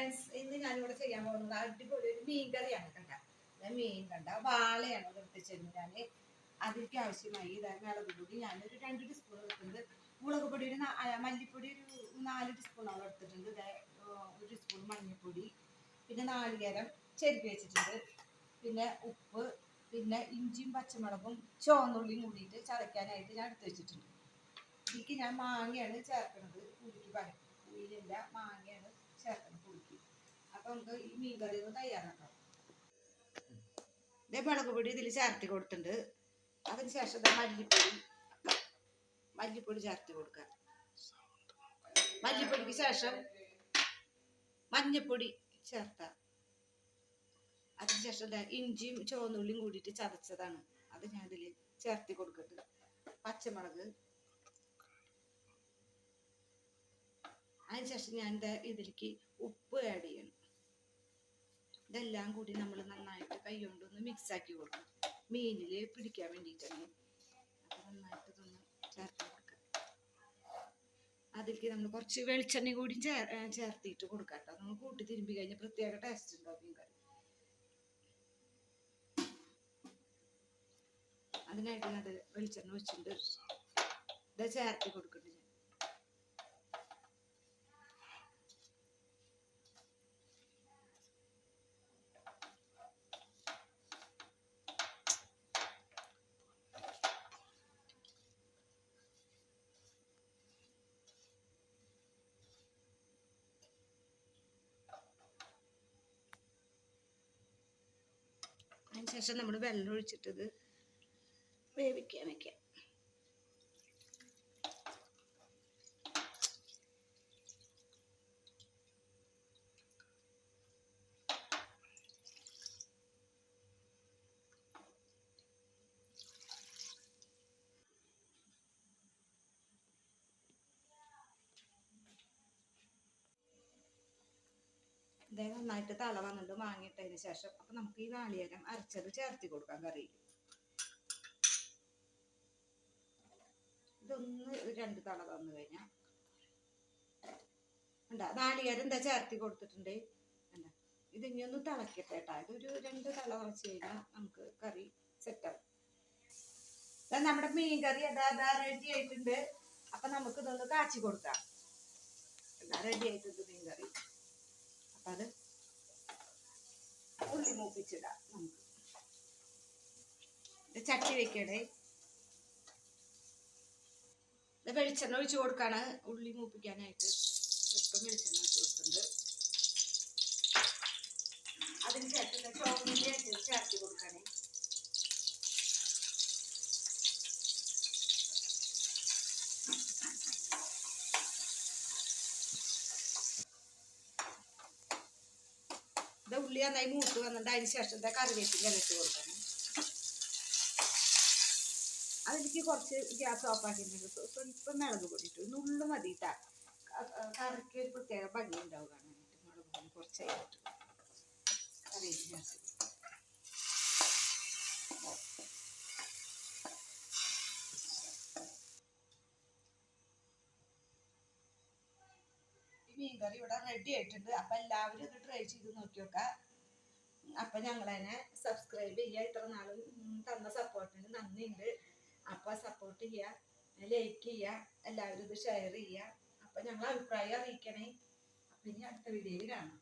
Friends ഇന്ന് ഞാനിവിടെ ചെയ്യാൻ പോകുന്നത് അടിപൊളി ഒരു മീൻ കറിയാണ് കണ്ട ഞാൻ മീൻ കണ്ട? വാളയാണ് നിർത്തിച്ചിരുന്നത് ഞാൻ അതിലേക്ക് ആവശ്യമായി ഇതാ മുളക് പൊടി. ഞാനൊരു രണ്ട് ടീസ്പൂൺ എടുത്തിട്ടുണ്ട്. മുളക് പൊടി ഒരു മല്ലിപ്പൊടി ഒരു നാല് ടീസ്പൂണോളം എടുത്തിട്ടുണ്ട്. ഇതേ ഒരു സ്പൂൺ മഞ്ഞൾപ്പൊടി പിന്നെ നാളികേരം ചെരുപ്പ് വെച്ചിട്ടുണ്ട്. പിന്നെ ഉപ്പ് പിന്നെ ഇഞ്ചിയും പച്ചമുളകും ചുവന്നുള്ളിയും കൂടിയിട്ട് ചതയ്ക്കാനായിട്ട് ഞാൻ എടുത്ത് വെച്ചിട്ടുണ്ട്. ഇതിലേക്ക് ഞാൻ മാങ്ങയാണ് ചേർക്കുന്നത്. ഉരുക്കി പറയും ഉയിലില്ല മാങ്ങയാണ് നമുക്ക് തയ്യാറാക്കാം. ഇതേ മുളക് പൊടി ഇതിൽ ചേർത്തി കൊടുത്തിട്ടുണ്ട്. അതിന് ശേഷം മല്ലിപ്പൊടി മല്ലിപ്പൊടി ചേർത്തി കൊടുക്കാം. മല്ലിപ്പൊടിക്ക് ശേഷം മഞ്ഞപ്പൊടി ചേർത്ത അതിനുശേഷം ഇഞ്ചിയും ചുവന്നുള്ളിയും കൂടിയിട്ട് ചതച്ചതാണ്. അത് ഞാൻ ഇതിൽ ചേർത്തി കൊടുക്കുന്നുണ്ട് പച്ചമുളക്. അതിനുശേഷം ഞാൻ ഇതിലേക്ക് ഉപ്പ് ഇതെല്ലാം കൂടി നമ്മൾ നന്നായിട്ട് കൈ കൊണ്ടൊന്ന് മിക്സ് ആക്കി കൊടുക്കണം. മീനിൽ പിടിക്കാൻ വേണ്ടിയിട്ടാണ് അപ്പം നന്നായിട്ട് ഇതൊന്ന് ചേർത്ത് കൊടുക്കുക അതിലേക്ക് നമ്മൾ കുറച്ച് വെളിച്ചെണ്ണ കൂടി ചേർ ചേർത്തിട്ട് കൊടുക്കാം കേട്ടോ. നമ്മൾ കൂട്ടി തിരുമ്പി കഴിഞ്ഞാൽ പ്രത്യേക ടേസ്റ്റ് ഉണ്ടാവും കറി അതിനായിട്ട് അത് വെളിച്ചെണ്ണ വെച്ചിട്ടുണ്ട് ഇത് ചേർത്തി കൊടുക്കുന്നുണ്ട് ഞാൻ അതിന് ശേഷം നമ്മൾ വെള്ളം ഒഴിച്ചിട്ടത് വേവിക്കാൻ വെക്കാം ഇതേ നന്നായിട്ട് തള വന്നിട്ട് വാങ്ങിയിട്ടതിന് ശേഷം അപ്പൊ നമുക്ക് ഈ നാളികേരം അരച്ചത് ചേർത്തി കൊടുക്കാൻ കറിയിൽ ഇതൊന്ന് രണ്ട് തള വന്നു കഴിഞ്ഞാൽ എന്താ നാളികേരം എന്താ ചേർത്തി കൊടുത്തിട്ടുണ്ട്? എന്താ ഇത് ഇനി ഒന്ന് തിളക്കട്ടെ കേട്ടോ ഇതൊരു രണ്ട് തള തിളച്ച് കഴിഞ്ഞാൽ നമുക്ക് കറി സെറ്റാവും നമ്മുടെ മീൻ കറി അതാ അതാ റെഡി ആയിട്ടുണ്ട്. അപ്പൊ നമുക്ക് ഇതൊന്ന് കാച്ചി കൊടുക്കാം. എന്താ റെഡി ആയിട്ടുണ്ട് മീൻ കറി. അത് ഉള്ളി മൂപ്പിച്ചിടാം നമുക്ക്. ചട്ടി വെക്കണേ. ഇത് വെളിച്ചെണ്ണ ഒഴിച്ചു കൊടുക്കാണ്. ഉള്ളി മൂപ്പിക്കാനായിട്ട് ഇപ്പം വെളിച്ചെണ്ണ ഒഴിച്ചു കൊടുക്കുന്നുണ്ട്. അതിന് ശേഷം ചോറിന്റെ ചേർത്തി കൊടുക്കണേ. ഉള്ളി നന്നായി മൂത്ത് വന്നിട്ട് അതിന് ശേഷം കറിവേപ്പില ഇട്ട് കൊടുക്കണം. അതെനിക്ക് കുറച്ച് ഗ്യാസ് ഓഫ് ആക്കിയിട്ടുണ്ട്. ഇപ്പം മുളക് പൊടി ഇട്ടു. നുള്ളു മതി ഇട്ടാ കറിക്ക് ഒരു പ്രത്യേക ഭംഗി ഉണ്ടാവും കാണാനായിട്ട്. മുളക് പൊടി കുറച്ചായിട്ട്. കറിവേപ്പില ചേർത്ത്. ഈ മീൻ കറി ഇവിടെ റെഡി ആയിട്ടുണ്ട്. അപ്പൊ എല്ലാവരും ഇത് ട്രൈ ചെയ്ത് നോക്കി നോക്കാം അപ്പൊ ഞങ്ങളതിനെ സബ്സ്ക്രൈബ് ചെയ്യുക ഇത്ര നാളും തന്ന സപ്പോർട്ടിന് നന്ദിയുണ്ട്. അപ്പൊ സപ്പോർട്ട് ചെയ്യുക ലൈക്ക് ചെയ്യുക എല്ലാവരും ഇത് ഷെയർ ചെയ്യുക അപ്പൊ ഞങ്ങൾ അഭിപ്രായം അറിയിക്കണേ. അപ്പൊ ഇനി അടുത്ത വീഡിയോയിൽ കാണാം.